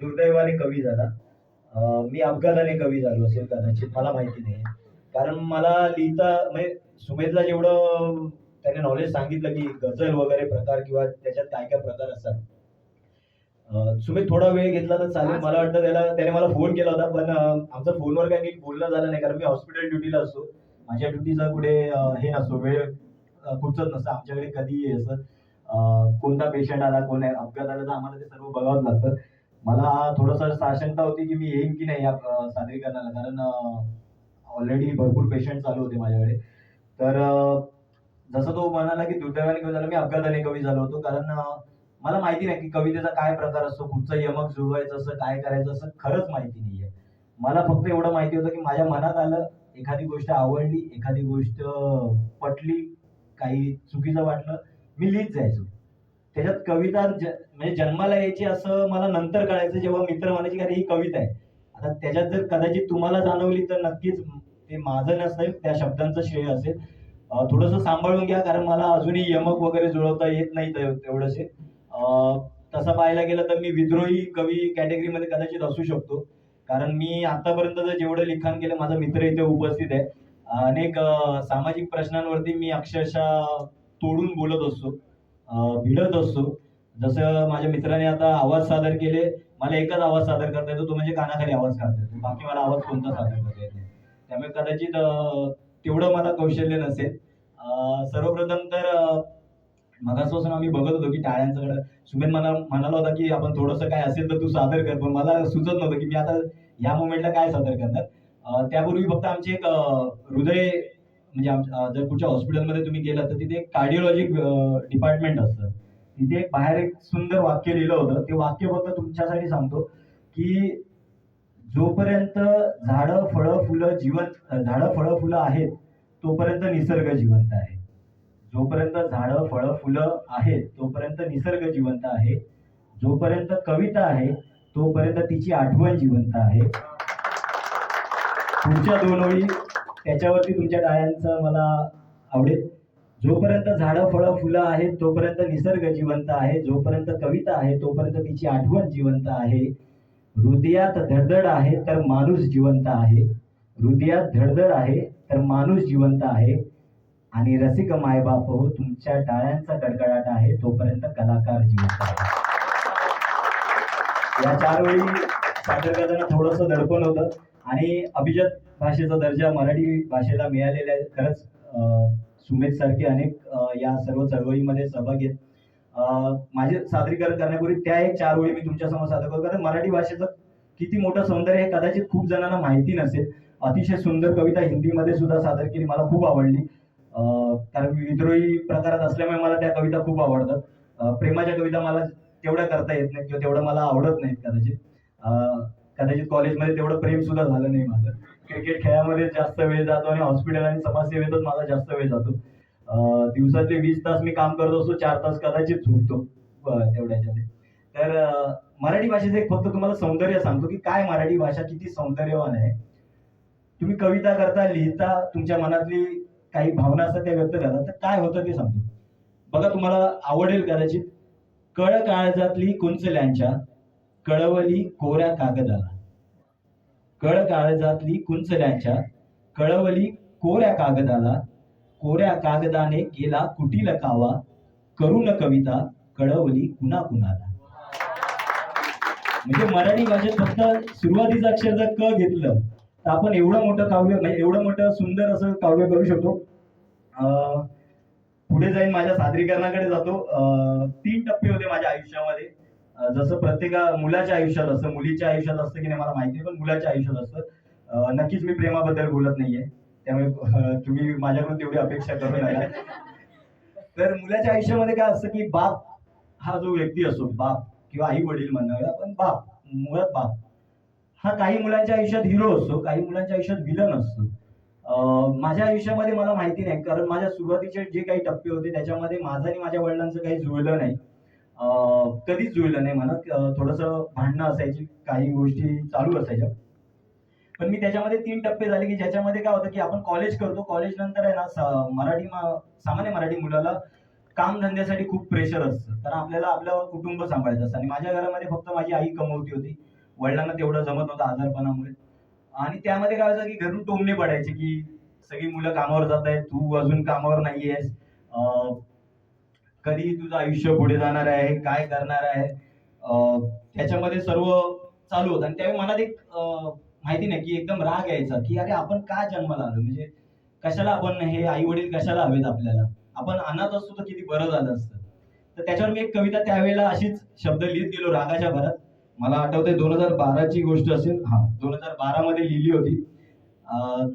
दुर्दैवाने कवी झाला. मी अपघाताने कवी झालो असेल कदाचित मला माहिती नाही. कारण मला लिहिता म्हणजे सुमेधला जेवढं त्याने नॉलेज सांगितलं की गझल वगैरे प्रकार किंवा त्याच्यात काय काय प्रकार असतात. सुमेध थोडा वेळ घेतला तर चालेल. मला वाटतं त्याला त्याने मला फोन केला होता पण आमचा फोनवर काही नीट बोलणं झालं नाही. कारण मी हॉस्पिटल ड्युटीला असतो. माझ्या ड्युटीचा कुठे हे नसतो. वेळ कुठचंच नसतं. आमच्याकडे कधीही असं कोणता पेशंट आला कोण आहे अपघात आला तर आम्हाला ते सर्व बघावंच लागतं. मला थोडंसं साशंका होती की मी येईन की नाही या सादरीकरणाला. कारण ऑलरेडी भरपूर पेशंट चालू होते माझ्याकडे. तर जसं तो म्हणाला की दुर्दैवाने कवी झालो मी अपघाताने कवी झालो होतो. कारण मला माहिती नाही की कवितेचा काय प्रकार असतो कुठचं यमक जुळवायचं असं काय करायचं असं खरंच माहिती नाहीये. मला फक्त एवढं माहिती होतं की माझ्या मनात आलं एखादी गोष्ट आवडली एखादी गोष्ट पटली काही चुकीचं वाटलं मी लिहित जायचो. त्याच्यात कविता ज- म्हणजे जन्माला यायची असं मला नंतर कळायचं जेव्हा मित्र म्हणायची कारण अरे ही कविता आहे. आता त्याच्यात जर कदाचित तुम्हाला जाणवली तर नक्कीच ते माझं नसेल त्या शब्दांचं श्रेय असेल. थोडंसं सांभाळून घ्या कारण मला अजूनही यमक वगैरे जुळवता येत नाही तेवढंसे. तसं पाहायला गेलं तर मी विद्रोही कवी कॅटेगरीमध्ये कदाचित असू शकतो. कारण मी आतापर्यंत जेवढं लिखाण केलं माझा मित्र इथे उपस्थित आहे. अनेक सामाजिक प्रश्नांवरती मी अक्षरशः तोडून बोलत असतो भिडत असतो. जसं माझ्या मित्राने आता आवाज सादर केले मला एकच आवाज सादर करता येतो तो म्हणजे कानाखाली आवाज काढता येतो. बाकी मला आवाज कोणता सादर करता येत नाही. त्यामुळे कदाचित तेवढं मला कौशल्य नसेल. सर्वप्रथम तर मगासपासून आम्ही बघत होतो की टाळ्यांचं सुमेन मला म्हणाला होता की आपण थोडंसं काय असेल तर तू सादर कर पण मला सुचत नव्हतं की मी आता या मोमेंटला काय सादर करणार. त्यापूर्वी फक्त आमची एक हृदय म्हणजे जर कुठच्या हॉस्पिटलमध्ये तुम्ही गेलात तर तिथे एक कार्डिओलॉजी डिपार्टमेंट असतं. तिथे एक बाहेर एक सुंदर वाक्य लिहिलं होतं. ते वाक्य फक्त तुमच्यासाठी सांगतो की जोपर्यंत झाडं फळं फुलं जिवंत झाडं फळं फुलं आहेत तोपर्यंत निसर्ग जिवंत आहे. जोपर्यंत झाडं फळं फुलं आहेत तोपर्यंत निसर्ग जिवंत आहे. जोपर्यंत कविता आहे तोपर्यंत तिची आठवण जिवंत आहे. पुढच्या दोन ओळी त्याच्यावरती तुमच्या टाळ्यांचं मला आवडेल. जोपर्यंत झाडं फळं फुलं आहेत तोपर्यंत निसर्ग जिवंत आहे. जोपर्यंत कविता आहे तोपर्यंत तिची आठवण जिवंत आहे. हृदयात धडधड आहे तर माणूस जिवंत आहे. हृदयात धडधड आहे तर माणूस जिवंत आहे. आणि रसिक मायबाप हो तुमच्या टाळ्यांचा गडगडाट आहे तोपर्यंत कलाकार जिवंत आहे. या चार वेळी सादर करताना थोडंसं दडपण होतं. आणि अभिजात भाषेचा दर्जा मराठी भाषेला मिळालेला आहे. खरंच सुमेध सारखे अनेक या सर्व चळवळीमध्ये सहभाग आहेत माझे सादरीकरण करण्यापूर्वी त्या एक चार ओळी मी तुमच्यासमोर सादर करतो कारण मराठी भाषेचं किती मोठं सौंदर्य हे कदाचित खूप जणांना माहिती नसेल. अतिशय सुंदर कविता हिंदीमध्ये सुद्धा सादर केली मला खूप आवडली. कारण मी विद्रोही प्रकारात असल्यामुळे मला त्या कविता खूप आवडतात. प्रेमाच्या कविता मला तेवढ्या करता येत नाही किंवा तेवढं मला आवडत नाहीत कदाचित. कदाचित कॉलेजमध्ये तेवढं प्रेम सुद्धा झालं नाही माझं. क्रिकेट खेळामध्ये जास्त वेळ जातो आणि हॉस्पिटल आणि समाजसेवेतच माझा जास्त वेळ जातो. दिवसातले वीस तास मी काम करत असतो चार तास कदाचित झोपतो. तेवढ्याच्या तेवढ्याच्याने. तर मराठी भाषेचं एक फक्त तुम्हाला सौंदर्य सांगतो की काय मराठी भाषा किती सौंदर्यवान आहे. तुम्ही कविता करता लिहिता तुमच्या मनातली काही भावना असतात त्या व्यक्त करता. तर काय होतं ते सांगतो. बघा तुम्हाला आवडेल कदाचित कळ काळजातली कुंचल्यांच्या. कळवली कोऱ्या कागदाला. कळ काळजातली कुंचल्यांच्या कळवली कोऱ्या कागदाला. कोऱ्या कागदाने केला कुटील कावा. करुण कविता कळवली कुणा कुणाला म्हणजे मराठी भाषेत फक्त सुरुवातीचं अक्षर जर क घेतलं तर आपण एवढं मोठं काव्य म्हणजे एवढं मोठं सुंदर असं काव्य करू शकतो. अं, पुढे जाईन माझ्या सादरीकरणाकडे जातो. अं, तीन टप्पे होते माझ्या आयुष्यामध्ये. जसं प्रत्येका मुलाच्या आयुष्यात असतं मुलीच्या आयुष्यात असतं की नाही मला माहिती नाही पण मुलाच्या आयुष्यात असतं. नक्कीच मी प्रेमाबद्दल बोलत नाहीये. त्यामुळे तुम्ही माझ्याकडून तेवढी अपेक्षा करू नका. तर मुलाच्या आयुष्यामध्ये काय असतं की बाप हा जो व्यक्ती असतो बाप किंवा आई वडील म्हणणार पण बाप मुळात बाप. हा काही मुलांच्या आयुष्यात हिरो असतो काही मुलांच्या आयुष्यात विलन असतो. माझ्या आयुष्यामध्ये मला माहिती नाही कारण माझ्या सुरुवातीचे जे काही टप्पे होते त्याच्यामध्ये माझं आणि माझ्या वडिलांचं काही जुळलं नाही. कधीच जुळलं नाही मला. थोडंसं भांडणं असायची काही गोष्टी चालू असायच्या. पण मी त्याच्यामध्ये तीन टप्पे झाले की ज्याच्यामध्ये काय होतं की आपण कॉलेज करतो. कॉलेज नंतर आहे ना मराठी मा- सामान्य मराठी मुलाला काम धंद्यासाठी खूप प्रेशर असतं. तर आपल्याला आपलं कुटुंब सांभाळायचं असतं. आणि माझ्या घरामध्ये फक्त माझी आई कमवती होती. वडिलांना तेवढं जमत नव्हतं आजारपणामुळे. आणि त्यामध्ये काय व्हायचं की घरून टोमणे पडायचे की सगळी मुलं कामावर जात आहेत तू अजून कामावर नाही आहेस कधी तुझं आयुष्य पुढे जाणार आहे? काय करणार आहे? त्याच्यामध्ये सर्व चालू होतं. आणि त्यावेळी मनात एक माहिती नाही की एकदम राग यायचा की अरे आपण का जन्माला आलो? म्हणजे कशाला आपण हे आई वडील कशाला हवेत आपल्याला? आपण अनाथ असतो तर किती बरं झालं असतं. तर त्याच्यावर मी एक कविता त्यावेळेला अशीच शब्द लिहित गेलो रागाच्या भरात. मला आठवते दोन हजार बाराची गोष्ट असेल. हा दोन हजार बारा मध्ये लिहिली होती.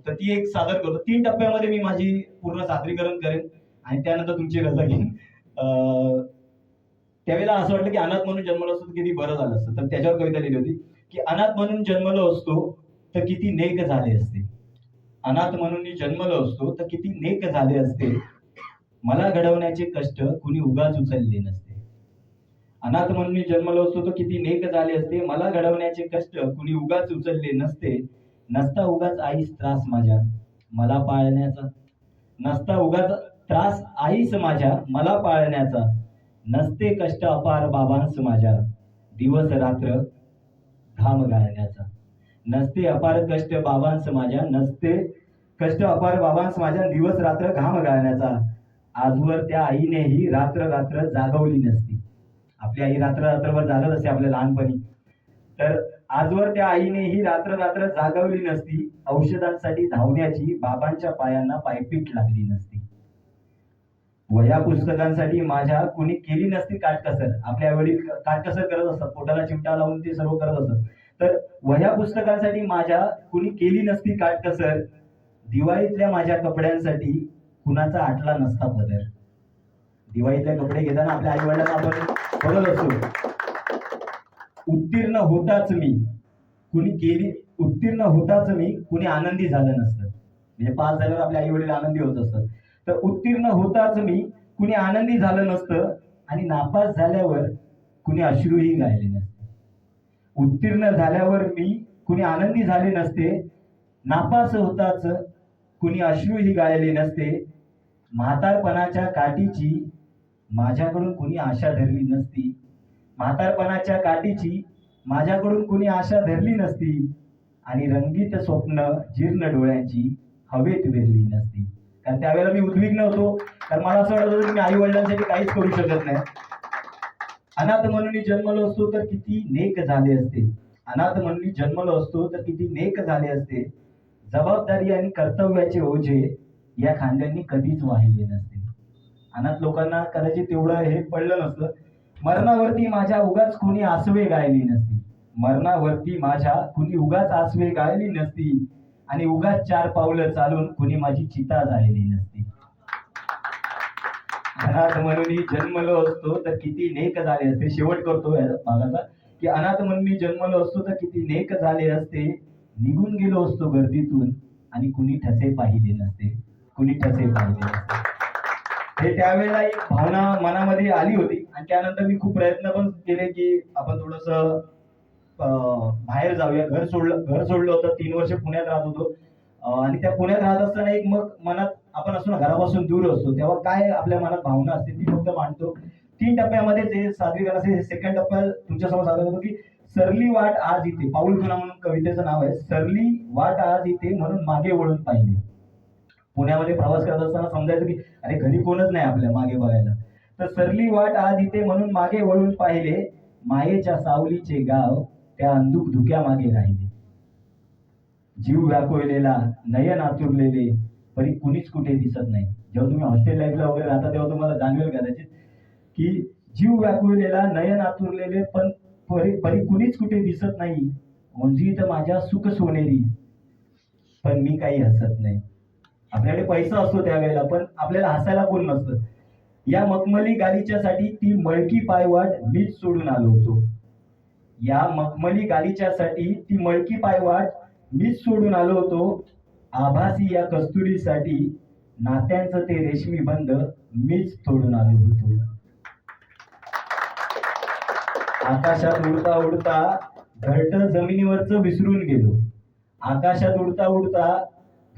तर ती एक सादर करतो. तीन टप्प्यामध्ये मी माझी पूर्ण सादरीकरण करेन. आणि त्यानंतर तुमची रजा घेईन. त्यावेळेला असं वाटलं की अनाथ म्हणून जन्मलो असतो तर किती बरं झालं असतं. तर त्याच्यावर कविता लिहिली होती की अनाथ म्हणून जन्मलो असतो तर किती नेक झाले असते. अनाथ म्हणून मी जन्मलो असतो तर किती नेक झाले असते. मला घडवण्याचे कष्ट कुणी उगाच उचलले नसते. अनाथ म्हणून मी जन्मलो असतो तर किती नेक झाले असते. मला घडवण्याचे कष्ट कुणी उगाच उचलले नसते. नसता उगाच आईस त्रास माझ्या मला पाळण्याचा नसता उगाच त्रास आईस माझ्या मला पाळण्याचा. नसते कष्ट अपार बाबांस माझ्या. दिवस रात्र घाम गाळण्याचा नसते अपार कष्ट बाबांस माझ्या नसते कष्ट अपार बाबांस माझ्या दिवस रात्र घाम गाळण्याचा आजवर त्या आईनेही रात्र रात्र जागवली नसती. आपली आई रात्र रात्रभर जागत असते आपल्या लहानपणी. तर आजवर त्या आईनेही रात्र रात्र जागवली नसती. औषधांसाठी धावण्याची बाबांच्या पायांना पायपीट लागली नसती. वया पुस्तकांसाठी माझ्या कुणी केली नसती काटकसर. आपल्या वडील काटकसर करत असतात पोटाला चिमटा लावून ते सर्व करत असतात. तर वह्या पुस्तकांसाठी माझ्या कुणी केली नसती काटकसर दिवाळीतल्या माझ्या कपड्यांसाठी कुणाचा आटला नसता पदर. दिवाळीतले कपडे घेताना आपल्या आई वडिलांना आपण बघत असतो उत्तीर्ण होताच मी. कुणी केली उत्तीर्ण होताच मी कुणी आनंदी झालं नसतं. म्हणजे पास झाल्यावर आपल्या आई वडील आनंदी होत असतात. तर उत्तीर्ण होताच मी. कुणी आनंदी झालं नसतं. आणि नापास झाल्यावर कुणी अश्रूही गायले नसते. उत्तीर्ण झाल्यावर मी कुणी आनंदी झाले नसते. नापास होताच कुणी अश्रूही गायले नसते. म्हातारपणाच्या काठीची माझ्याकडून कुणी आशा धरली नसती. म्हातारपणाच्या काठीची माझ्याकडून कुणी आशा धरली नसती. आणि रंगीत स्वप्न जीर्ण डोळ्यांची हवेत विरली नसती. कारण त्यावेळेला मी उद्विग्न होतो. कारण मला असं वाटत होतं की मी आई वडिलांसाठी काहीच करू शकत नाही. अनाथ म्हणून मी जन्मलो असतो तर किती नेक झाले असते. अनाथ म्हणून मी जन्मलो असतो तर किती नेक झाले असते. जबाबदारी आणि कर्तव्याचे ओझे या खांद्यांनी कधीच वाहिले नसते. अनाथ लोकांना कदाचित तेवढं हे पडलं नसतं. मरणावरती माझ्या उगाच कुणी आसवे गायली नसती. मरणावरती माझ्या कुणी उगाच आसवे गायली नसती. आणि उगाच चार पावलं चालून कुणी माझी चिता झालेली नसती. अनाथ म्हणून मी जन्मलो असतो तर किती नेक झाले असते. शेवट करतो या भागाचा की अनाथ म्हणून मी जन्मलो असतो तर किती नेक झाले असते. निघून गेलो असतो गर्दीतून आणि कुणी ठसे पाहिले नसते. कुणी ठसे पाहिले नसते. हे त्यावेळेला एक भावना मनामध्ये आली होती. आणि त्यानंतर मी खूप प्रयत्न पण केले की आपण थोडस बाहेर जाऊया. घर सोडलं घर सोडलं होतं. तीन वर्ष पुण्यात राहत होतो. आणि त्या पुण्यात राहत असताना एक मग मनात आपण असतो ना घरापासून दूर असतो. तेव्हा काय आपल्या मनात भावना असते ती फक्त मांडतो. तीन टप्प्यामध्ये जे सादरीकरण असेल सेकंड टप्प्या तुमच्यासमोर सादर होतो की सरली वाट आज इथे. पाऊल खुना म्हणून कवितेचं नाव आहे. सरली वाट आज इथे म्हणून मागे वळून पाहिले. पुण्यामध्ये प्रवास करत असताना समजायचं की अरे घरी कोणच नाही आपल्या मागे बघायला. तर सरली वाट आज इथे म्हणून मागे वळून पाहिले मायेच्या सावलीचे गाव. त्या अंधुक धुक्या मागे राहिले. जीव व्याकुळलेला नयन आतुरलेले परी कुणीच कुठे दिसत नाही. जेव्हा तुम्ही हॉस्टेल लाईफला वगैरे राहता तेव्हा तुम्हाला जाणवेल कदाचित की जीव व्याकुळलेला नयन आतुरलेले पण परी परी कुणीच कुठे दिसत नाही. तर माझ्या सुख सोनेरी पण मी काही हसत नाही. आपल्याकडे पैसा असतो त्यावेळेला पण आपल्याला हसायला कोण नसतं. या मखमली गालीच्यासाठी ती मळकी पायवाट मीच सोडून आलो होतो. या मखमली गालिच्यासाठी ती मळकी पायवाट मीच सोडून आलो होतो. आभासी या कस्तुरीसाठी नात्यांचं ते रेशमी बंध मीच तोडून आलो होतो. आकाशात उडता उडता घरट जमिनीवरच विसरून गेलो. आकाशात उडता उडता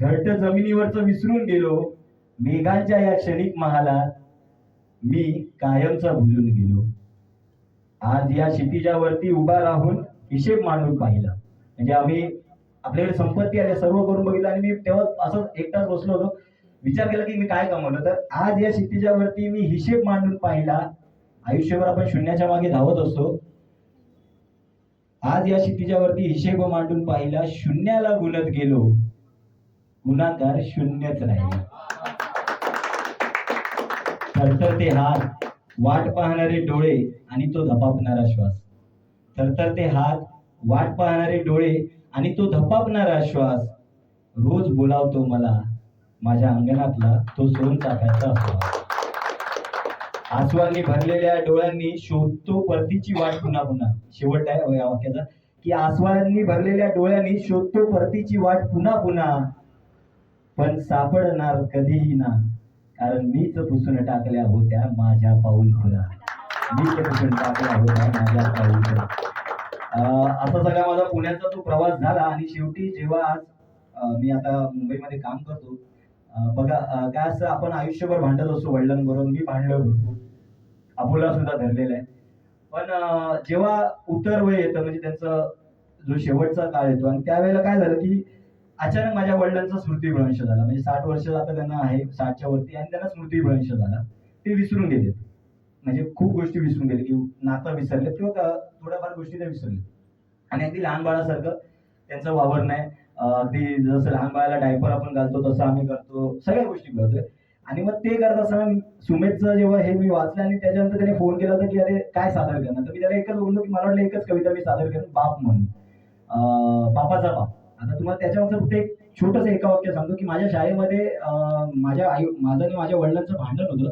घरट जमिनीवरच विसरून गेलो. मेघांच्या या क्षणिक महालात मी कायमचा भुलून गेलो. आज या क्षितिजावरती उभा राहून हिशेब मांडून पाहिला. म्हणजे आम्ही आपल्याकडे संपत्ती आल्या सर्व करून बघितलं आणि मी तेव्हा असं एकटाच बसलो होतो. विचार केला की मी काय कमवलं? तर आज या क्षितिजावरती मी हिशेब मांडून पाहिला. आयुष्यभर आपण शून्याच्या मागे धावत असतो. आज या क्षितिजावरती हिशेब मांडून पाहिला. शून्याला गुलत गेलो. गुणाकार शून्यच राहिला. ते हात वाट पाहणारे डोळे आणि तो धपापणारा श्वास. थरथरते हात वाट पाहणारे डोळे आणि तो धपापणारा श्वास. रोज बोलावतो मला माझ्या अंगणातला तो सोन चाकायचा आसवांनी भरलेल्या डोळ्यांनी शोधतो परतीची वाट पुन्हा पुन्हा. शेवट आहे या वाक्याचा की आसवांनी भरलेल्या डोळ्यांनी शोधतो परतीची वाट पुन्हा पुन्हा. पण सापडणार कधीही ना. कारण मीच पुसून टाकल्या होत्या माझ्या पाऊल खुरा मीच पुसून टाकल्या होत्या माझ्या पाऊल खुरा असा सगळा माझा पुण्याचा तो प्रवास झाला आणि शेवटी जेव्हा आज मी आता मुंबईमध्ये काम करतो बघा काय असं आपण आयुष्यभर भांडत असतो वडिलांबरोबर मी भांडलो होतो अबोला सुद्धा धरलेला आहे. पण जेव्हा उतर वय येतं म्हणजे त्यांचं जो शेवटचा काळ येतो आणि त्यावेळेला काय झालं की अचानक माझ्या वडिलांचा स्मृतिभ्रंश झाला. म्हणजे साठ वर्ष आता त्यांना आहे साठच्या वरती आणि त्यांना स्मृतिभ्रंश झाला. ते विसरून गेले. म्हणजे खूप गोष्टी विसरून गेले की नातं विसरले किंवा का- थोड्याफार गोष्टी ते विसरल्या आणि अगदी लहान बाळासारखं त्यांचं वावर नाही. अगदी जसं लहान बाळाला डायपर आपण घालतो तसं आम्ही करतो. सगळ्या गोष्टी करतोय. आणि मग ते करत असताना सुमेधचं जेव्हा हे मी वाचलं आणि त्याच्यानंतर त्याने फोन केला होता की अरे काय सादर करणार? तर मी त्याला एकच बोललो की मला वाटलं एकच कविता मी सादर करेन बाप म्हणून. बापाचा बाप. आता तुम्हाला त्याच्यामध्ये फक्त एक छोटस एका वाक्य सांगतो की माझ्या शाळेमध्ये माझ्या आई माझं आणि माझ्या वडिलांचं भांडण होतं.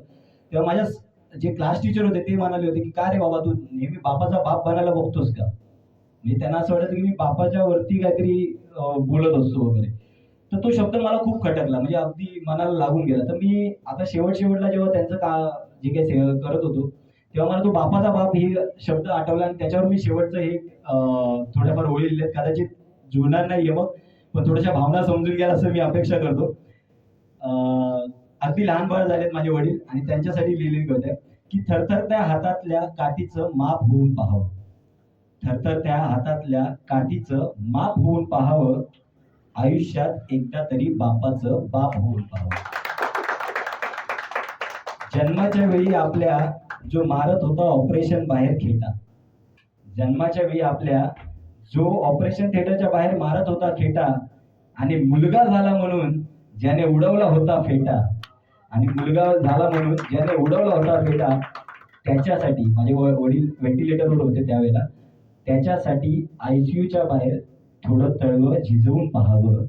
तेव्हा माझ्या जे क्लास टीचर होते ते म्हणाले होते की का रे बाबा तू नेहमी बापाचा बाप बनायला बघतोस का? म्हणजे त्यांना असं वाटतं की मी बापाच्या वरती काहीतरी बोलत असतो वगैरे. तर तो शब्द मला खूप खटकला. म्हणजे अगदी मनाला लागून गेला. तर मी आता शेवट शेवटला जेव्हा त्यांचं का जे काही से- करत होतो तेव्हा मला तो बापाचा बाप हे शब्द आठवला आणि त्याच्यावर मी शेवटचं हे थोड्याफार ओळी लिहिलेत. कदाचित जुळणार नाहीये मग. पण थोड्याशा भावना समजून घ्याल असं मी अपेक्षा करतो. अगदी लहान बाळ झालेत माझे वडील आणि त्यांच्यासाठी लिहिलेली होते की थरथरत्या हातातल्या काठीचं माप होऊन पाहावं. थरथरत्या हातातल्या काठीचं माप होऊन पाहावं. आयुष्यात एकदा तरी बापाचं बाप होऊन पाहावं. जन्माच्या वेळी आपल्या जो मारत होता ऑपरेशन बाहेर खेटा जन्माच्या वेळी आपल्या जो ऑपरेशन थिएटरच्या बाहेर मारत होता फेटा आणि मुलगा झाला म्हणून ज्याने उडवला होता फेटा आणि मुलगा झाला म्हणून ज्याने उडवला होता फेटा त्याच्यासाठी माझे वडील व्हेंटिलेटरवर होते त्यावेळेला त्याच्यासाठी आयसीयूच्या बाहेर थोडं तळवं झिजवून पाहावं.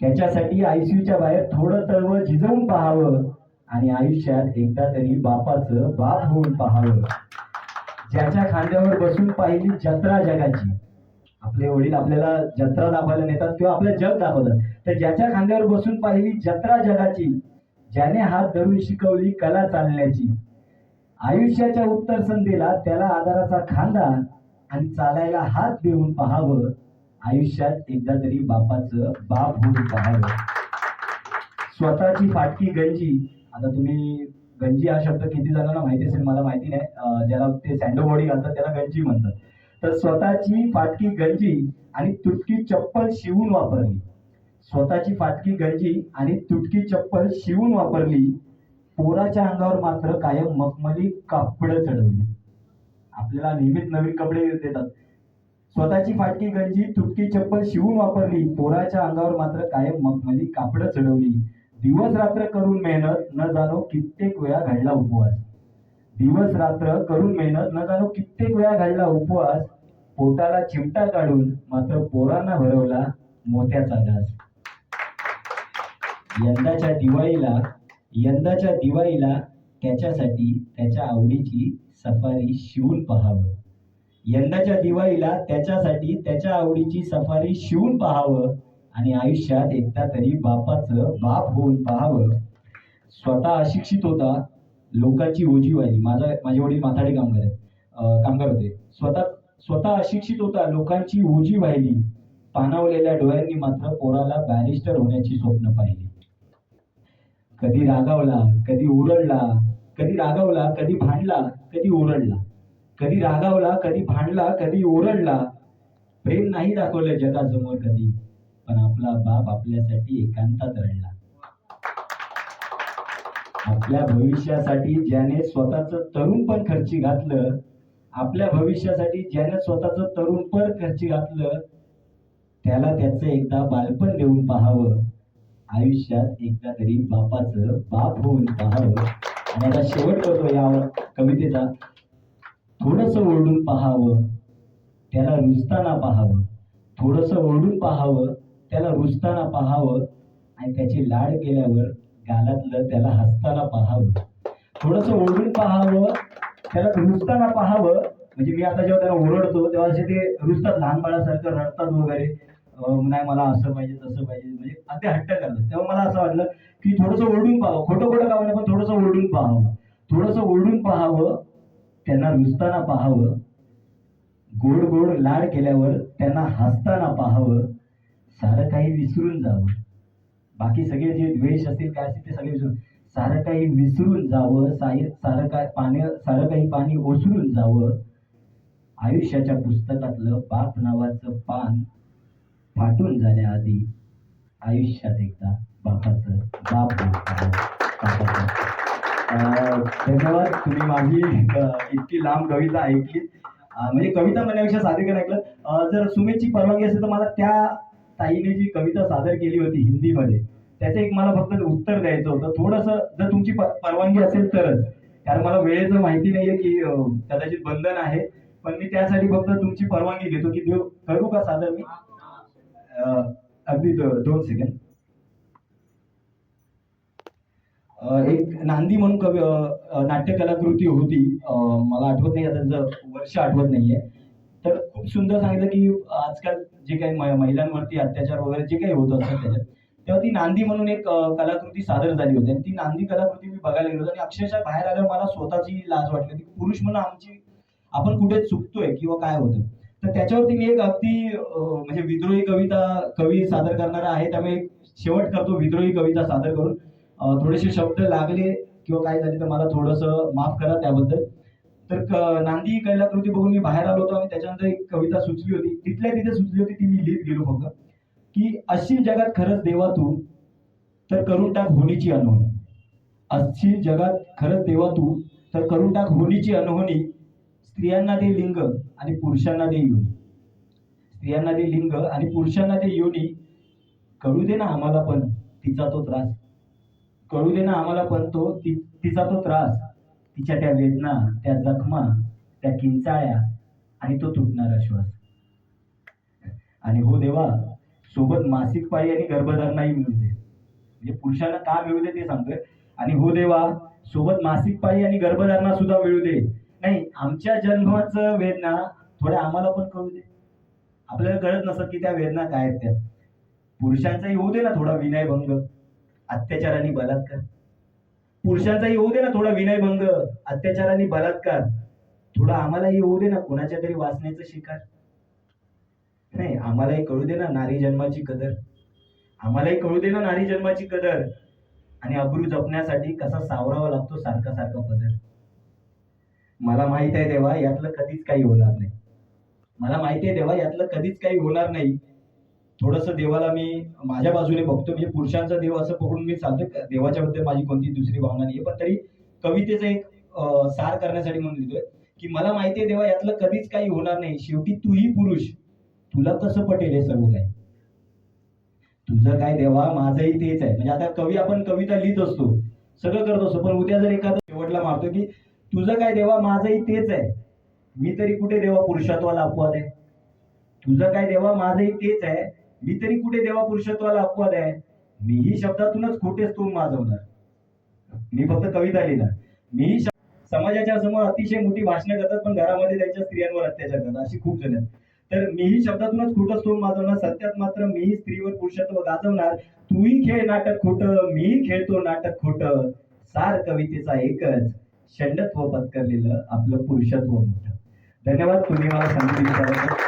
त्याच्यासाठी आयसीयूच्या बाहेर थोडं तळवं झिजवून पाहावं. आणि आयुष्यात एकदा तरी बापाचं बाप होऊन पाहावं. ज्याच्या खांद्यावर बसून पाहिली जत्रा जगाची आपले वडील आपल्याला जत्रा दाखवायला नेतात किंवा आपलं जग दाखवतात. तर ज्याच्या खांद्यावर बसून पाहिली जत्रा जगाची ज्याने हात धरून शिकवली कला चालण्याची. आयुष्याच्या उत्तर संधीला त्याला आधाराचा खांदा आणि चालायला हात देऊन पाहावं. आयुष्यात एकदा तरी बापाचं बाप होऊन पाहावं. स्वतःची फाटकी गंजी. आता तुम्ही गंजी हा शब्द किती जणांना माहिती असेल मला माहिती नाही. ज्याला ते सँडो बॉडी घालतात त्याला गंजी म्हणतात. तर स्वतःची फाटकी गंजी आणि तुटकी चप्पल शिवून वापरली. स्वतःची फाटकी गंजी आणि तुटकी चप्पल शिवून वापरली पोराच्या अंगावर मात्र कायम मखमली कापड चढवली. आपल्याला नेहमीच नवीन कपडे देतात. स्वतःची फाटकी गंजी तुटकी चप्पल शिवून वापरली पोराच्या अंगावर मात्र कायम मखमली कापड चढवली. दिवस रात्र करून मेहनत न जाणो कित्येक वेळा घडला उपवास. दिवस रात्र करून मेहनत न जाणो कित्येक वेळा घालला उपवास पोटाला चिमटा काढून मात्र पोरांना भरवला मोत्याचा घास यंदाच्या दिवाळीला यंदाच्या दिवाळीला त्याच्यासाठी त्याच्या आवडीची सफारी शिवून पहावं. यंदाच्या दिवाळीला त्याच्यासाठी त्याच्या आवडीची सफारी शिवून पाहावं आणि आयुष्यात एकदा तरी बापाचं बाप होऊन पाहावं. स्वतः अशिक्षित होता लोकांची ओजी व्हायली माझा माझे वडील माथाडी कामगार आहेत. कामगार होते. स्वतः स्वतः अशिक्षित होता. लोकांची ओजी व्हायली पाणावलेल्या डोळ्यांनी मात्र पोराला बॅरिस्टर होण्याची स्वप्न पाहिली. कधी रागावला कधी ओरडला कधी रागावला कधी भांडला कधी ओरडला. कधी रागावला कधी भांडला कधी ओरडला. प्रेम नाही दाखवलं जगासमोर कधी पण आपला बाप आपल्यासाठी एकांतात रडला. आपल्या भविष्यासाठी ज्याने स्वतःच तरुण पण खर्ची घातलं आपल्या भविष्यासाठी ज्याने स्वतःच तरुण पण खर्ची घातलं त्याला त्याचं एकदा बालपण देऊन पाहावं. आयुष्यात एकदा तरी बापाचं बाप होऊन पाहावं. आणि आता शेवट करतो या कवितेचा. थोडस ओरडून पाहावं त्याला रुजताना पाहावं. थोडस ओरडून पाहावं त्याला रुजताना पाहावं. आणि त्याची लाड केल्यावर गालातलं त्याला हसताना पाहावं. थोडस ओढून पाहावं त्याला रुजताना पाहावं. म्हणजे मी आता जेव्हा त्याला ओरडतो तेव्हा असे ते रुजतात लहान बाळासारखं रडतात वगैरे. नाही मला असं पाहिजे तसं पाहिजे. म्हणजे असे हट्ट करतात. तेव्हा मला असं वाटलं की थोडंसं ओरडून पाहावं. खोटं खोटं का पण थोडंसं ओरडून पाहावं. थोडंसं ओरडून पाहावं त्यांना रुजताना पाहावं. गोड गोड लाड केल्यावर त्यांना हसताना पाहावं. सारं काही विसरून जावं. बाकी सगळे जे द्वेष असतील काय असतील ते सगळे विसरून. सारं काही विसरून जावं साय सारं काय पाणी सारं काही पाणी ओसरून जावं. आयुष्याच्या पुस्तकातलं बाप नावाचं पान फाटून जाण्याआधी आयुष्यात एकदा बापाचं बाप धन्यवाद. तुम्ही माझी इतकी लांब कविता ऐकली म्हणजे कविता म्हणण्यापेक्षा सादरीकरण ऐकलं. जर सुमेची परवानगी असेल तर मला त्या ताईने जी कविता सादर केली होती हिंदीमध्ये त्याचं एक मला फक्त उत्तर द्यायचं होतं. थोडंसं जर तुमची परवानगी असेल तरच. कारण मला वेळेचं माहिती नाहीये की कदाचित बंधन आहे. पण मी त्यासाठी फक्त तुमची परवानगी घेतो की देव करू का सादर मी? अगदी दोन सेकंड एक नांदी म्हणून कवी नाट्यकलाकृती नाट्य कलाकृती होती. मला आठवत नाही आता वर्ष आठवत नाहीये. तर खूप सुंदर सांगितलं की आजकाल जे काही म- महिलांवरती अत्याचार वगैरे जे काही होत असतात त्याच्यात तेव्हा ती नांदी म्हणून एक कलाकृती सादर झाली होती. आणि ती नांदी कलाकृती मी बघायला गेलो आणि अक्षरशः बाहेर आल्यावर मला स्वतःची लाज वाटली की पुरुष म्हणून आमची आपण कुठे चुकतोय किंवा काय होतं. तर त्याच्यावरती मी एक अगदी म्हणजे विद्रोही कविता कवी सादर करणारा आहे. त्यामुळे शेवट करतो विद्रोही कविता सादर करून. थोडेसे शब्द लागले किंवा काय झाले तर मला थोडंसं माफ करा त्याबद्दल. तर क- नांदी ही बघून मी बाहेर आलो होतो आणि त्याच्यानंतर एक कविता सुचली होती. तिथल्या तिथे सुचली होती ती मी लिहित गेलो फक्त की अशी जगात खरंच देवा तू तर करून टाक होणीची अनहोनी. अशी जगात खरंच देवा तू तर करून टाक होणीची अनहोनी. स्त्रियांना दे लिंग आणि पुरुषांना दे योनी. स्त्रियांना दे लिंग आणि पुरुषांना दे योनी. कळू दे ना आम्हाला पण तिचा तो त्रास. कळू दे ना आम्हाला पण तो ति- तिचा तो त्रास. तिच्या त्या वेदना त्या जखमा त्या किंचाळ्या आणि तो तुटणारा श्वास. आणि हो देवा सोबत मासिक पाळी आणि गर्भधारणाही मिळू दे. म्हणजे पुरुषांना का मिळू दे ते सांगतोय. आणि हो देवा सोबत मासिक पाळी आणि गर्भधारणा सुद्धा मिळू दे. नाही आमच्या जन्माचं वेदना थोड्या आम्हाला पण कळू दे. आपल्याला कळत नसत की त्या वेदना काय आहेत त्या. पुरुषांचाही होऊ दे ना थोडा विनयभंग अत्याचार आणि बलात्कार. पुरुषांचाही होऊ दे ना थोडा विनयभंग अत्याचार आणि बलात्कार. थोडा आम्हालाही होऊ दे ना कोणाच्या तरी वाचण्याचं शिकार. नाही आम्हालाही कळू दे ना नारी जन्माची कदर. आम्हालाही कळू दे ना नारी जन्माची कदर. आणि अब्रू जपण्यासाठी कसा सावरावा लागतो सारखा सारखा पदर. मला माहीत आहे देवा यातलं कधीच काही होणार नाही. मला माहिती आहे देवा यातलं कधीच काही होणार नाही. थोडस देवाला मी माझ्या बाजूने बघतो. म्हणजे पुरुषांचा देव असं पकडून मी सांगतो देवाच्या बद्दल माझी कोणती दुसरी भावना नाही पण तरी कवितेचं एक सार करण्यासाठी म्हणून लिहितोय की मला माहितीये देवा यातलं कधीच काही होणार नाही. शेवटी तूही पुरुष. तुला कसं पटेल हे सर्व काय तुझं काय देवा माझंही तेच आहे. म्हणजे आता कवी आपण कविता लिहित असतो. सगळं करत असतो. पण उद्या जर एखादा शेवटला मारतो की तुझं काय देवा माझंही तेच आहे. मी तरी कुठे देवा पुरुषत्वाला अपवाद आहे? तुझं काय देवा माझंही तेच आहे. मी तरी कुठे देवा पुरुषत्वाला अपवाद आहे? मीही शब्दातूनच खोटेच तोंड माजवणार. मी फक्त कविता लिहिणार. मीही समाजाच्या समोर अतिशय मोठी भाषणं करतात पण घरामध्ये त्यांच्या स्त्रियांवर अत्याचार करतात. अशी खूप जण आहेत. तर मीही शब्दातूनच खोटं तोंड माजवणार. सत्यात मात्र मीही स्त्रीवर पुरुषत्व गाजवणार. तूही खेळ नाटक खोटं मीही खेळतो नाटक खोटं. सार कवितेचा एकच षंडत्व पत्करलेलं आपलं पुरुषत्व मोठं. धन्यवाद. तुम्ही मला सांगितलं